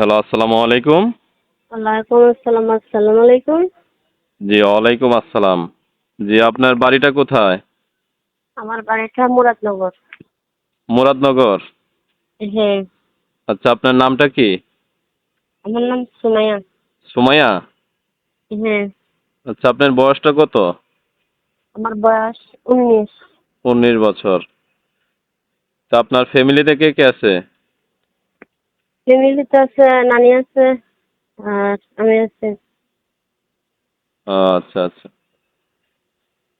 Hello আসসালামু আলাইকুম। ওয়ালাইকুম আসসালাম আসসালামু আলাইকুম। জি ওয়ালাইকুম আসসালাম। জি আপনার বাড়িটা কোথায়? আমার বাড়িটা মুরাদনগর। মুরাদনগর? হ্যাঁ। আচ্ছা আপনার নামটা কি? আমার নাম সুমাইয়া। সুমাইয়া? হ্যাঁ। আচ্ছা আপনার বয়সটা কত? আমার বয়স উনিশ। উনিশ বছর। তা আপনার ফ্যামিলিতে কে কে আছে? ফ্যামিলিতে আছে নানি আছে আর আমি আছে। আচ্ছা আচ্ছা।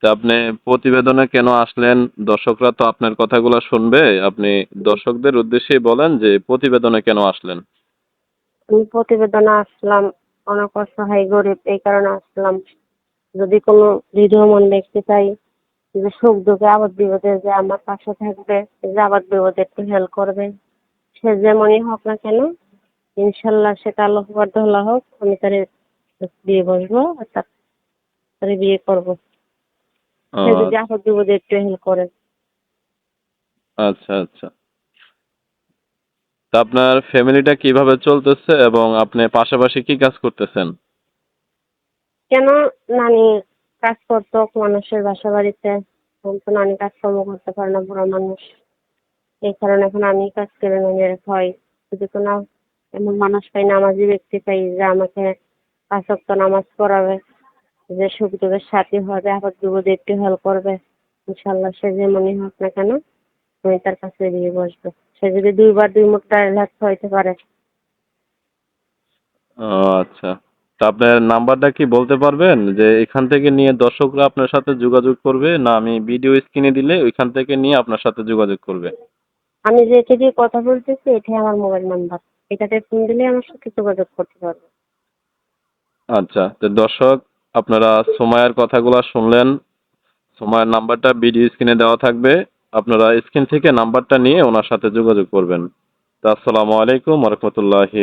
তা আপনি প্রতিবেদনে কেন আসলেন? দর্শকরা তো আপনার কথাগুলো শুনবে। আপনি দর্শকদের উদ্দেশ্যেই বলেন যে প্রতিবেদনে কেন আসলেন? আমি প্রতিবেদনে আসলাম অনেক অসহায় গরিব এই কারণে আসলাম। যদি কোনো হৃদয়মন ব্যক্তি চাই যে সুখ দুঃখে আবাদ বিপদে যে আমার পাশে থাকবে যে আবাদ বিপদে একটু হেল্প করবে। সে যেমনই হোক না কেন ইনশাল্লাহ সেটা আল্লাহ বরদোল্লা হোক আমি তার বিয়ে বসবো আর তার বিয়ে করব। সে যদি বিপদে একটু হেল্প করে। আচ্ছা আচ্ছা। তা আপনার ফ্যামিলিটা কীভাবে চলতেছে এবং আপনি পাশাপাশি কি কাজ করতেছেন? কেন নানি কাজ করতো মানুষের বাসা বাড়িতে এখন তো নানি কাজকর্ম করতে পারে না বুড়ো মানুষ। এই কারণে এখন আমি কাজ করে নানির হয় যদি কোনো এমন মানুষ পাই নামাজি ব্যক্তি পাই যে আমাকে পাঁচ নামাজ পড়াবে, যে সুখ দুঃখের সাথী হবে, আবার বিপদে একটু করবে, ইনশাল্লাহ সে যে মনে হোক না কেন, আমি তার কাছে দিয়ে বসবো। সে যদি দুইবার দুই ডাল হাত হইতে পারে। ও আচ্ছা। তা আপনার নাম্বারটা কি বলতে পারবেন? যে এখান থেকে নিয়ে দর্শকরা আপনার সাথে যোগাযোগ করবে, না আমি ভিডিও স্ক্রিনে দিলে ওইখান থেকে নিয়ে আপনার সাথে যোগাযোগ করবে? আমি যে এটা দিয়ে কথা বলতেছি, এটাই আমার মোবাইল নাম্বার এটাতে ফোন দিলে আমার সাথে যোগাযোগ করতে পারবে। আচ্ছা তো দর্শক, আপনারা সোমায়ার কথাগুলো শুনলেন। সোমায়ার নাম্বারটা ভিডিও স্ক্রিনে দেওয়া থাকবে। আপনারা স্ক্রিন থেকে নাম্বারটা নিয়ে ওনার সাথে যোগাযোগ করবেন। তা আসসালামু আলাইকুম রহমতুল্লাহি